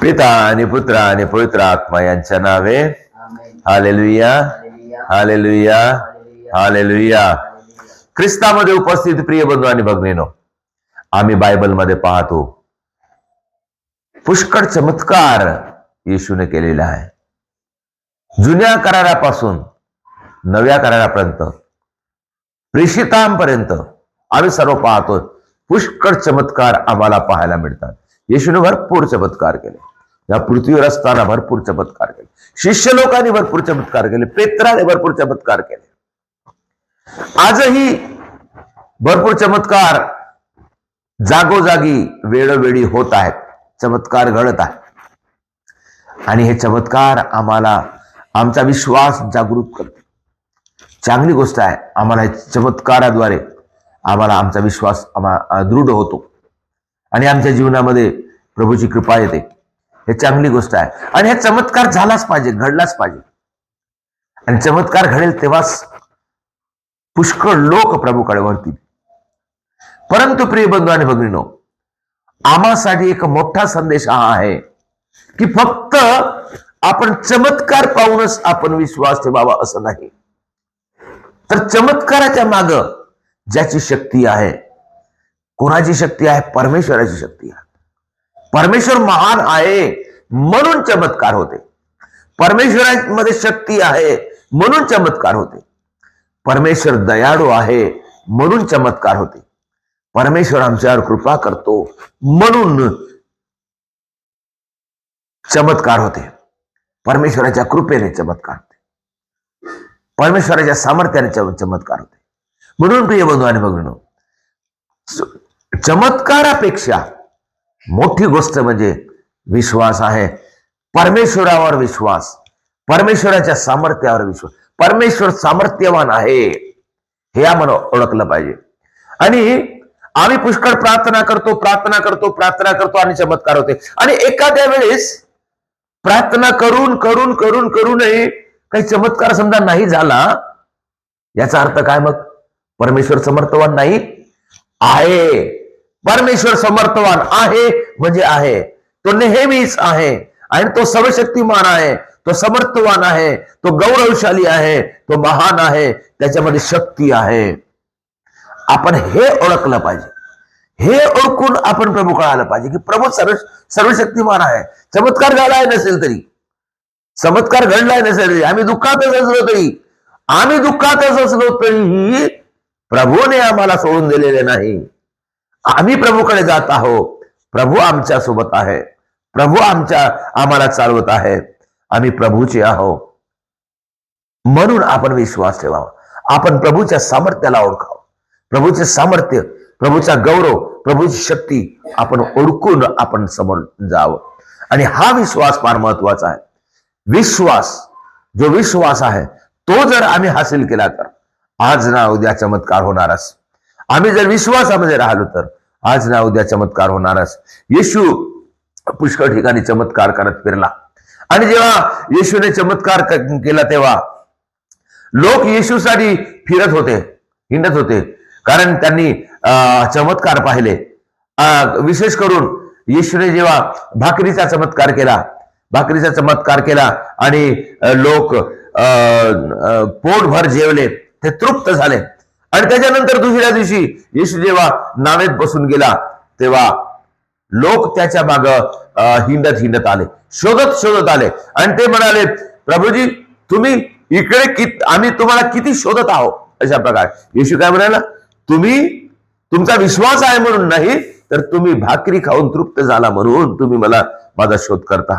पिता आणि पुत्र आणि पवित्र आत्मा यांच्या नावे हालेलुया. हालेलुया. हालेलुया. ख्रिस्तामध्ये उपस्थित प्रिय बंधू आणि भगिनीनो आम्ही बायबलमध्ये पाहतो पुष्कळ चमत्कार येशूने केलेला आहे. जुन्या करारापासून नव्या करारापर्यंत प्रेषितांपर्यंत आम्ही सर्व पाहतो पुष्कळ चमत्कार आम्हाला पाहायला मिळतात. येशूने भरपूर चमत्कार केले. या पृथ्वीवर असताना भरपूर चमत्कार केले. शिष्य लोकांनी भरपूर चमत्कार केले. पेत्राने भरपूर चमत्कार केले. आजही भरपूर चमत्कार जागोजागी वेळोवेळी होत आहेत. चमत्कार घडत आहेत. आणि हे चमत्कार आम्हाला आमचा विश्वास जागृत करते चांगली गोष्ट आहे आम्हाला हे चमत्काराद्वारे आम्हाला आमचा विश्वास आम्हा दृढ होतो. आणि आमच्या जीवनामध्ये प्रभूची कृपा येते. हे चांगली गोष्ट आहे. आणि हे चमत्कार झालाच पाहिजे घडलाच पाहिजे. आणि चमत्कार घडेल तेव्हाच पुष्कळ लोक प्रभूकडे वळतील. परंतु प्रिय बंधू आणि भगिनीनो आम्हासाठी एक मोठा संदेश हा आहे की फक्त आपण चमत्कार पाहूनच आपण विश्वास ठेवावा असं नाही. तर चमत्काराच्या माग ज्याची शक्ती आहे कोणाची शक्ती आहे? परमेश्वराची शक्ती आहे. परमेश्वर महान आहे म्हणून चमत्कार होते. परमेश्वरामध्ये शक्ती आहे म्हणून चमत्कार होते. परमेश्वर दयाळू आहे म्हणून चमत्कार होते. परमेश्वर आमच्यावर कृपा करतो म्हणून चमत्कार होते. परमेश्वराच्या कृपेने चमत्कार होते. परमेश्वराच्या सामर्थ्याने चमत्कार होते. म्हणून प्रिय बंधू आणि बघणं चमत्कारापेक्षा मोठी गोष्ट म्हणजे विश्वास आहे. परमेश्वरावर विश्वास परमेश्वराच्या सामर्थ्यावर विश्वास. परमेश्वर सामर्थ्यवान आहे हे आम्हाला ओळखलं पाहिजे. आणि आम्ही पुष्कळ प्रार्थना करतो प्रार्थना करतो प्रार्थना करतो आणि चमत्कार होते. आणि एखाद्या वेळेस प्रार्थना करून करून करून करूनही काही चमत्कार समजा नाही झाला याचा अर्थ काय मग? परमेश्वर समर्थवान नाही आहे. परमेश्वर समर्थवान आहे म्हणजे आहे. तो नेहमीच आहे. आणि तो सर्वशक्तिमान आहे. तो समर्थवान आहे. तो गौरवशाली आहे. तो महान आहे. त्याच्यामध्ये शक्ती आहे. आपण हे ओळखलं पाहिजे. हे ओळखून आपण प्रभू आलं पाहिजे की प्रभू सर्व सर्वशक्तिमान आहे. चमत्कार झालाय नसेल तरी. चमत्कार घडलाय नसेल तरी. आम्ही दुःखातच असलो तरी. आम्ही दुःखातच असलो तरीही प्रभूने आम्हाला सोडून दिलेले नाही. आम्ही प्रभूकडे जात आहोत. प्रभू आमच्यासोबत आहे. प्रभू आमच्या आम्हाला चालवत आहे. आम्ही प्रभूचे आहोत. म्हणून आपण विश्वास ठेवावा. आपण प्रभूच्या सामर्थ्याला ओळखावं. प्रभूचे सामर्थ्य प्रभूचा गौरव प्रभूची शक्ती आपण ओळखून आपण समोर जावं. आणि हा विश्वास फार महत्त्वाचा आहे. विश्वास जो विश्वास आहे तो जर आम्ही हासिल केला तर आज ना उद्या चमत्कार होणारच. आम्ही जर विश्वासामध्ये राहिलो तर आज ना उद्या चमत्कार होणारच. येशू पुष्कळ ठिकाणी चमत्कार करत फिरला. आणि जेव्हा येशूने चमत्कार केला तेव्हा लोक येशूसाठी फिरत होते हिंडत होते. कारण त्यांनी अं, चमत्कार पाहिले. विशेष करून येशूने जेव्हा भाकरीचा चमत्कार केला भाकरीचा चमत्कार केला आणि लोक अं, पोटभर जेवले ते तृप्त झाले. आणि त्याच्यानंतर दुसऱ्या दिवशी येशू जेव्हा नावेत बसून गेला तेव्हा लोक त्याच्या माग हिंडत हिंडत आले शोधत शोधत आले. आणि ते म्हणाले प्रभूजी तुम्ही इकडे कित आम्ही तुम्हाला किती शोधत आहोत? अशा प्रकारे. येशू काय म्हणाला तुम्ही तुमचा विश्वास आहे म्हणून नाही तर तुम्ही भाकरी खाऊन तृप्त झाला म्हणून तुम्ही मला माझा शोध करता.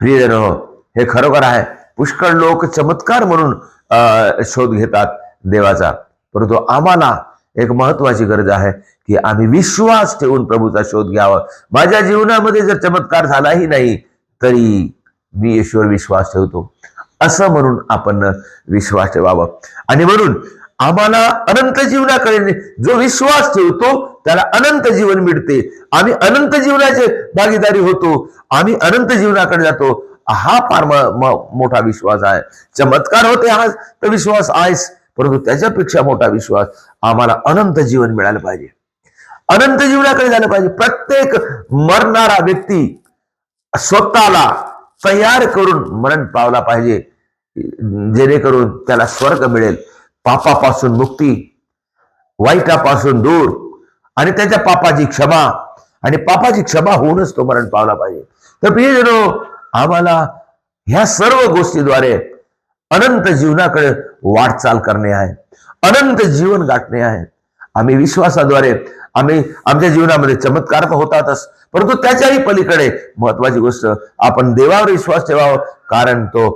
प्रिय हो हे खरोखर आहे. पुष्कळ लोक चमत्कार म्हणून अं, शोध घेतात देवाचा. परंतु आम्हाला एक महत्वाची गरज आहे की आम्ही विश्वास ठेवून प्रभूचा शोध घ्यावा. माझ्या जीवनामध्ये जर चमत्कार झालाही नाही तरी मी येशूवर विश्वास ठेवतो. असं म्हणून आपण विश्वास ठेवावा. आणि म्हणून आम्हाला अनंत जीवनाकडे जो विश्वास ठेवतो त्याला अनंत जीवन मिळते. आम्ही अनंत जीवनाचे भागीदारी होतो. आम्ही अनंत जीवनाकडे जातो. हा फार मोठा विश्वास आहे. चमत्कार होते हा तर विश्वास आहेस परंतु त्याच्यापेक्षा मोठा विश्वास आम्हाला अनंत जीवन मिळालं पाहिजे. अनंत जीवनाकडे झालं पाहिजे. प्रत्येक मरणारा व्यक्ती स्वतःला तयार करून मरण पावला पाहिजे. जेणेकरून त्याला स्वर्ग मिळेल. पापापासून मुक्ती वाईटापासून दूर आणि त्याच्या पापाची क्षमा आणि पापाची क्षमा होऊनच तो मरण पावला पाहिजे. तर प्रियजनो आम्हाला ह्या सर्व गोष्टीद्वारे अनंत जीवनाकडे वाटचाल करणे आहे. अनंत जीवन गाठणे आहे. आम्ही विश्वासाद्वारे आम्ही आमच्या जीवनामध्ये चमत्कार तर होतातच परंतु त्याच्याही पलीकडे महत्वाची गोष्ट आपण देवावर विश्वास ठेवावा कारण तो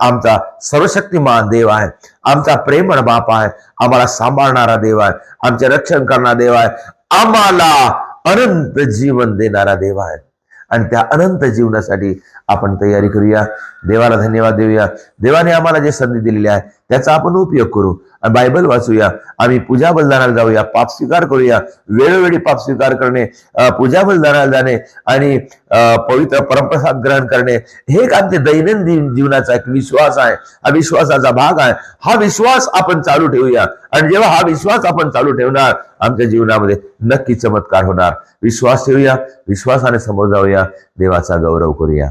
आमचा सर्वशक्तिमान देव आहे. आमचा प्रेमळ बाप आहे. आम्हाला सांभाळणारा देव आहे. आमचे रक्षण करणारा देव आहे. आम्हाला अनंत जीवन देणारा देव आहे. आणि त्या अनंत जीवनासाठी आपण तयारी करूया. देवाला धन्यवाद देऊया. देवाने आम्हाला जे संधी दिलेली आहे त्याचा आपण उपयोग करू. बायबल वाचूया. आम्ही पूजा बलिदानाला जाऊया पाप स्वीकार करूया. वेळोवेळी पाप स्वीकार करणे पूजा बलिदानाला जाणे आणि पवित्र परमप्रसाद ग्रहण करणे. हे एक आमचे दैनंदिन जीवनाचा एक विश्वास आहे. हा विश्वासाचा भाग आहे. हा विश्वास आपण चालू ठेवूया. आणि जेव्हा हा विश्वास आपण चालू ठेवणार आमच्या जीवनामध्ये नक्की चमत्कार होणार. विश्वास ठेवूया विश्वासाने समोर जाऊया देवाचा गौरव करूया.